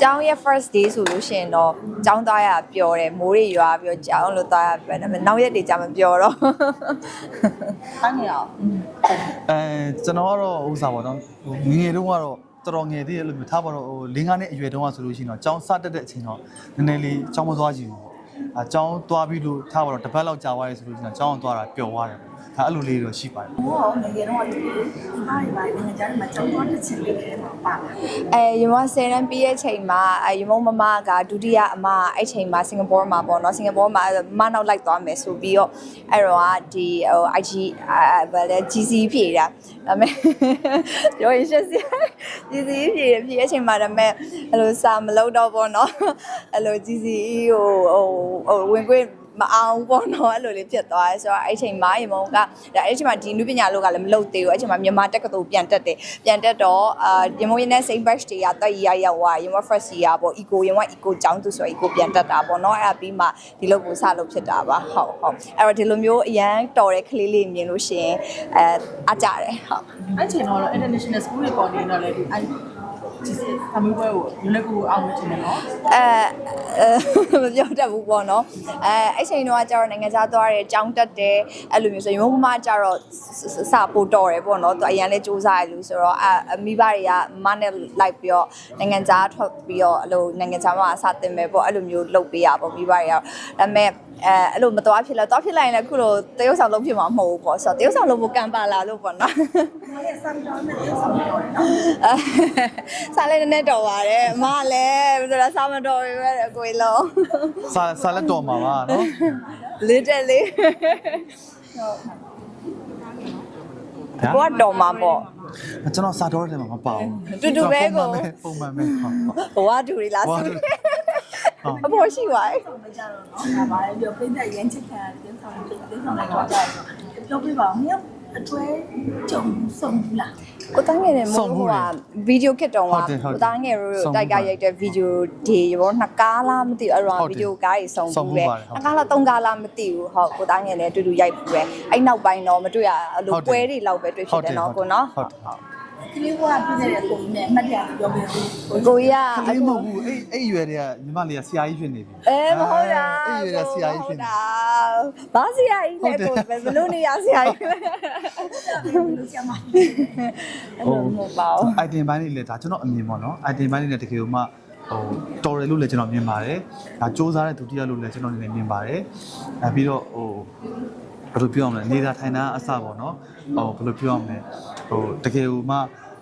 ကျောင်းရဲ့ first day ဆိုလို့ရှိရင်တော့ကျောင်းသွားရပျော်တယ်မိုးတွေရွာပြီးတော့ကျောင်းလို့သွားရပျော်တယ်ဒါပေမဲ့နောက်ရက်တွေကြာမပျော်တော့တိုင်းနေအောင်အဲကျွန်တော်ကတော့ဥစားပါတော့ဟိုငယ်ငယ်တုန်းကတော့တော်တော်ငယ်သေးတယ်လို့မျိုးထားပါတော့ဟို၄၅နှစ်အရွယ်တုန်းကဆိုလို့ရှိရင်တော့ကျောင်းစတက်တဲ့အချိန်တော့နည်းနည်းလေးကျောင်းမသွားကြည့်ဘူးပေါ့အဲကျောင်းသွားပြီးလို့ထားပါတော့တစ်ပတ်လောက်ကြာသွားရဲဆိုလို့ရှိရင်တော့ကျောင်းသွားတာပျော်သွားတယ် ဒါအဲ့လိုလေးတော့ရှိပါတယ်ဘိုးကငယ်ငယ်တော့ဒီဒီမားတွေပါငယ်ကြားမှာကြောင်းတော့တစ်ချင်လေးထဲမှာပါလာအဲရမ10တန်းပြီးရဲ့ချိန်မှာအဲရမမမကဒုတိယအမအဲ့ချိန်မှာစင်ကာပူမှာပေါ့နော်စင်ကာပူမှာမနောက်လိုက်သွားမယ်ဆိုပြီးတော့အဲ့တော့ကဒီဟို IG အဲဗာလဲ GC ဖြေတာဒါပေမဲ့ပြောရင်ရှက်စရာ GC ဖြေဖြေရဲ့ချိန်မှာဒါပေမဲ့အဲ့လိုစာမလုပ်တော့ပေါ့နော်အဲ့လို GC ဟိုဟိုဟိုဝင်ခွင့် မအောင်ပေါ့နော်အဲ့လိုလေးဖြစ်သွားတယ်ဆိုတော့အဲ့ချိန်မှာရေမုံကဒါအဲ့ချိန်မှာဒီနုပညာလောကလည်းမလုပ်သေးဘူးအဲ့ချိန်မှာမြန်မာတက္ကသိုလ်ပြန်တက်တယ်ပြန်တက်တော့အာရေမုံရင်းနဲ့ same batch တွေကတက်ရရောက်သွားရေမုံ first year ပေါ့ eco ရေမုံ eco ကျောင်းသူဆို eco ပြန်တက်တာပေါ့နော်အဲ့ဒါပြီးမှဒီလိုကိုစလုပ်ဖြစ်တာပါဟုတ်ဟုတ်အဲ့တော့ဒီလိုမျိုးအရန်တော်တဲ့ကလေးလေးမြင်လို့ရှိရင်အဲအကြတယ်ဟုတ်အဲ့ချိန်တော့ international school တွေပေါ်နေတော့လေဒီအဲ့ ဒီအမျိုးပွဲကိုလွယ်ကူအောင်ချင်တယ်နော်အဲအဲမပြောတတ်ဘူးပေါ့နော်အဲအဲ့ချိန်တော့ကျတော့နိုင်ငံခြားသွားတယ်ကြောင်းတက်တယ်အဲ့လိုမျိုးဆိုရုံးမမကျတော့စပို့တော်တယ်ပေါ့နော်သူအရန်လဲစူးစမ်းရလို့ဆိုတော့အမိဘတွေကမနဲ့လိုက်ပြီးတော့နိုင်ငံခြားထွက်ပြီးတော့အဲ့လိုနိုင်ငံခြားမှာစတင်မယ်ပေါ့အဲ့လိုမျိုးလုပ်ပေးရပေါ့မိဘတွေကဒါပေမဲ့ အဲအဲ့လိုမသွားဖြစ်လဲသွားဖြစ်လိုက်ရင်လည်းအခုလိုတရုတ်ဆောင်လုပ်ဖြစ်မှာမဟုတ်ဘူးပေါ့ဆိုတော့တရုတ်ဆောင်လုပ်ဖို့ကံပါလာလို့ပေါ့နော်ငါလည်းစမ်းတော့နဲ့ဆောင်းတော့နော်အဲစားလည်းနည်းနည်းတော်ပါတယ်အမကလည်းဘယ်လိုလဲစားမတော်ပြီပဲအကိုကြီးလုံးစာစာလက်တော်မှာပါနော်လေးတက်လေးကိုကတော်မှာပေါ့ကျွန်တော်စာတော်တဲ့မှာမပါဘူးတူတူပဲကိုပုံမှန်ပဲပုံမှန်ပဲဟုတ်ဟုတ်ဘဝတူရီလားဘဝဆိုတူ အဖို့ရှိပါရဲ့ဆောင်းမကြတော့နော်ဒါပါလေပြောပြတဲ့ရန်ချစ်ခံရတယ်ဆောင်းပြတဲ့ဆောင်းလိုက်တော့ကြတယ်ပြောပြပါဦးမြေအတွဲကြုံဆုံးဘူးလားကိုသားငယ်နဲ့မို့ဟိုကဗီဒီယိုခစ်တုံးကဟုတ်တယ်ဟုတ်တယ်ကိုသားငယ်တို့ဆုံးတိုက်ကရိုက်တဲ့ဗီဒီယိုဒီရောနှစ်ကားလားမသိဘူးအဲ့တော့ဟုတ်တယ်ဗီဒီယိုကားကြီးစုံဆုံးဘူးဘူးပဲပါတယ်ဟုတ်နှစ်ကားလားသုံးကားလားမသိဘူးဟုတ်ကိုသားငယ်နဲ့အတူတူရိုက်ဘူးပဲအဲ့နောက်ပိုင်းတော့မတွေ့ရအဲ့လိုဟုတ်တယ်ပွဲတွေလောက်ပဲတွေ့ဖြစ်တယ်နော်ကိုနော်ဟုတ်တယ်ဟုတ် ကလေးကပြည့်တဲ့ကိုကြီးနဲ့အမှတ်တရပြောပြဦးကိုကြီးကကလေးမဟုတ်ဘူးအဲ့အဲ့ရွယ်တွေကညီမလေးကဆရာကြီးဖြစ်နေပြီအဲမဟုတ်တာအဲ့ရွယ်ကဆရာကြီးဖြစ်နေတာဘာဆရာကြီးလဲကိုဘယ်လိုနေရဆရာကြီးလဲလို့ဆရာမအဲ့လိုမဟုတ်ပါဘူး item ဘိုင်းလေးလည်းဒါကျွန်တော်အမြင်ပေါ့နော် item ဘိုင်းလေးလည်းတကယ်လို့မှဟိုတော်တယ်လို့လည်းကျွန်တော်မြင်ပါတယ်ဒါစ조사တဲ့ဒုတိယလို့လည်းကျွန်တော်အနေနဲ့မြင်ပါတယ်အဲပြီးတော့ဟိုဘယ်လိုပြောရမလဲနေတာထိုင်တာအစပေါ့နော်ဟိုဘယ်လိုပြောရမလဲ ဟိုတကယ်လို့မှ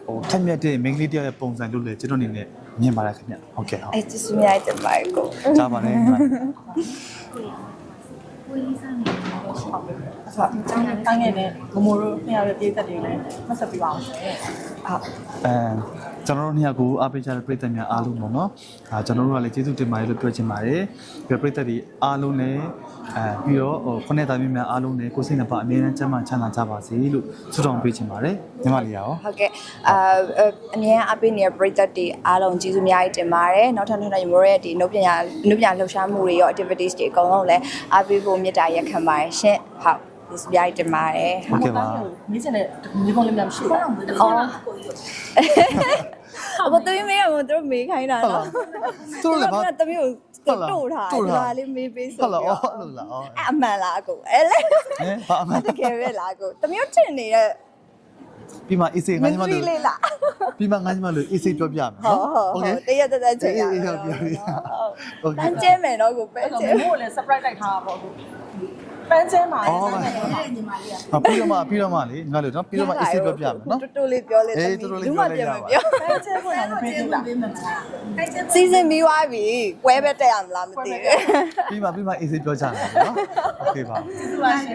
ဟိုထက်မြက်တဲ့ main လေးတယောက်ရဲ့ပုံစံလို့လည်းကျွန်တော်အနေနဲ့မြင်ပါတယ်ခင်ဗျဟုတ်ကဲ့ဟုတ်အဲ့ဒီစမြိုက်တယ်ပါကိုကြား ပါတယ်ညီမတိုင်းငယ်နဲ့ဘမိုးတို့နှစ်ယောက်ရဲ့ပြည်သက်တွေလည်းမဆက်ပြပါအောင်ရှင်ဟုတ်အဲကျွန်တော်တို့နှစ်ယောက်ကိုအားပေးကြတဲ့ပြည်သက်များအားလုံးပေါ့နော်အဲကျွန်တော်တို့ကလည်းကျေးဇူးတင်ပါတယ်လို့ပြောချင်ပါတယ်ပြီးတော့ပြည်သက်တွေအားလုံးလည်းအဲပြီးတော့ဟိုခုနှစ်သားမင်းများအားလုံးလည်းကိုယ်စိတ်နှပါအမြဲတမ်းကျန်းမာချမ်းသာကြပါစေလို့ဆုတောင်းပေးချင်ပါတယ်ညီမလေးရောဟုတ်ကဲ့အာအမြဲအပိနေတဲ့ပရိသတ်တွေအားလုံးကျေးဇူးအများကြီးတင်ပါတယ်နောက်ထပ်နောက်ထပ်ရိုးရဲ့ဒီနှုတ်ပညာနှုတ်ပညာလှူရှားမှုတွေရော activities တွေအကုန်လုံးလည်းအားပေးဖို့မေတ္တာရက်ခံပါတယ်ရှင်ဟုတ်ကျေးဇူးအများကြီးတင်ပါတယ်ဟုဟုတ်တ်ကဲ့ပါမင်းစတဲ့ဒီကုန်းလေးများရှိပါဘူးအော်အဘသူမေးရမတို့မေးခိုင်းတာနော်သူတို့လည်းဘာတမျိုးတို့ထားတယ်ဒါလေးမေးပေးဆိုဟုတ်လားအော်လို့လားအော်အမှန်လားအကိုအဲ့လေဟမ်ဘာအမှန်တကယ်ပဲလားအကိုတမျိုးတင်နေတဲ့ပြီးမှအေးစေးငါညီမမတို့လေးလားပြီးမှငါညီမတို့အေးစေးပြောပြမယ်ဟုတ်နော်ဟုတ်ဟုတ်တရက်တက်တက်ချိန်ရအေးဟုတ်ပြီဟုတ်ပြီဟုတ်တကဲ့န်းကျဲမယ်နော်ကိုပဲအဲ့တော့ကျဲမိုးလည်း surprise တိုက်ထားတာပေါ့အခု ပန်းစဲမှာညီမလေးက ဟာပြီးတော့မှပြီးတော့မှလေငါတို့နော်ပြီးတော့မှအေးစေးပြောပြမယ်နော် တူတူလေးပြောလေ အေးတူတူလေး လူမ ပြော ပြ လိုက် မ ရပါ ပြော ပန်းစဲကိုလည်းပေးဘူးလားပေးမှာပန်းစဲ စီစဉ်ပြီးသွားပြီကွဲပဲတက်ရမလားမသိဘူး ပြီးမှပြီးမှအေးစေးပြောကြမယ်နော်โอเคပါ သူပါရှင်